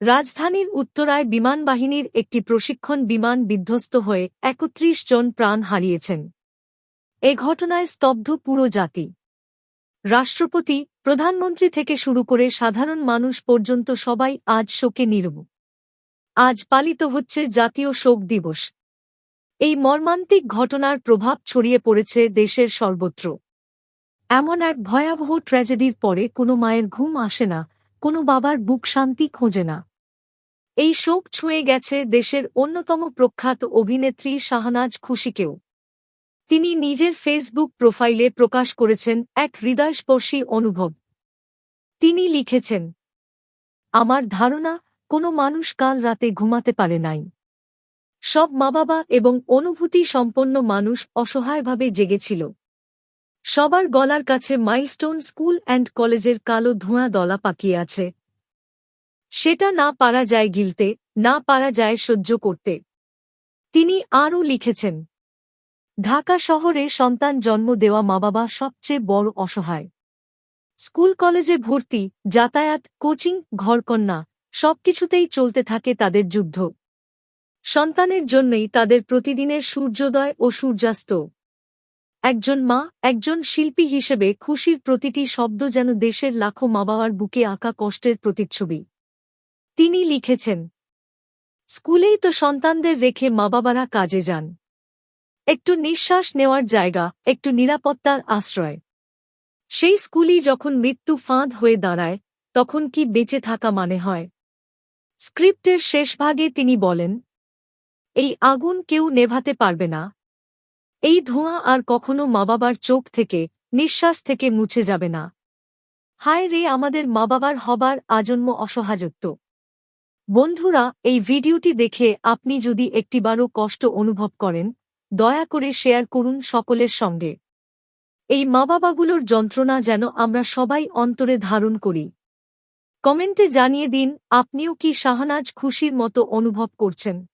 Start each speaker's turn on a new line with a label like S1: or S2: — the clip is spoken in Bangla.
S1: রাজধানীর উত্তরায় বিমানবাহিনীর একটি প্রশিক্ষণ বিমান বিধ্বস্ত হয়ে একত্রিশ জন প্রাণ হারিয়েছেন। এ ঘটনায় স্তব্ধ পুরো জাতি। রাষ্ট্রপতি, প্রধানমন্ত্রী থেকে শুরু করে সাধারণ মানুষ পর্যন্ত সবাই আজ শোকে নীরব। আজ পালিত হচ্ছে জাতীয় শোক দিবস। এই মর্মান্তিক ঘটনার প্রভাব ছড়িয়ে পড়েছে দেশের সর্বত্র। এমন এক ভয়াবহ ট্র্যাজেডির পরে কোনো মায়ের ঘুম আসে না কোনো বাবার বুক শান্তি খোঁজে না। এই শোক ছুঁয়ে গেছে দেশের অন্যতম প্রখ্যাত অভিনেত্রী শাহনাজ খুশিকেও। তিনি নিজের ফেসবুক প্রোফাইলে প্রকাশ করেছেন এক হৃদয়স্পর্শী অনুভব। তিনি লিখেছেন, আমার ধারণা, কোনো মানুষ কাল রাতে ঘুমাতে পারে নাই। সব মা বাবা এবং অনুভূতি সম্পন্ন মানুষ অসহায়ভাবে জেগেছিল। সবার গলার কাছে মাইলস্টোন স্কুল অ্যান্ড কলেজের কালো ধোঁয়া দলা পাকিয়ে আছে। সেটা না পারা যায় গিলতে, না পারা যায় সহ্য করতে। তিনি আরও লিখেছেন, ঢাকা শহরে সন্তান জন্ম দেওয়া মা বাবা সবচেয়ে বড় অসহায়। স্কুল কলেজে ভর্তি, যাতায়াত, কোচিং, ঘরকন্যা, সবকিছুতেই চলতে থাকে তাদের যুদ্ধ। সন্তানের জন্যই তাদের প্রতিদিনের সূর্যোদয় ও সূর্যাস্ত। একজন মা, একজন শিল্পী হিসেবে খুশির প্রতিটি শব্দ যেন দেশের লাখো মা বাবার বুকে আঁকা কষ্টের প্রতিচ্ছবি। তিনি লিখেছেন, স্কুলেই তো সন্তানদের রেখে মা বাবারা কাজে যান। একটু নিঃশ্বাস নেওয়ার জায়গা, একটু নিরাপত্তার আশ্রয়। সেই স্কুলই যখন মৃত্যু ফাঁদ হয়ে দাঁড়ায়, তখন কি বেঁচে থাকা মানে হয়? স্ক্রিপ্টের শেষ ভাগে তিনি বলেন, এই আগুন কেউ নেভাতে পারবে না। এই ধোঁয়া আর কখনো মা বাবার চোখ থেকে, নিঃশ্বাস থেকে মুছে যাবে না। হায় রে, আমাদের মা বাবার হবার আজন্ম অসহায়ত্ব। বন্ধুরা, এই ভিডিওটি দেখে আপনি যদি একটিবারও কষ্ট অনুভব করেন, দয়া করে শেয়ার করুন সকলের সঙ্গে। এই মা বাবাগুলোর যন্ত্রণা যেন আমরা সবাই অন্তরে ধারণ করি। কমেন্টে জানিয়ে দিন, আপনিও কি শাহনাজ খুশির মতো অনুভব করছেন?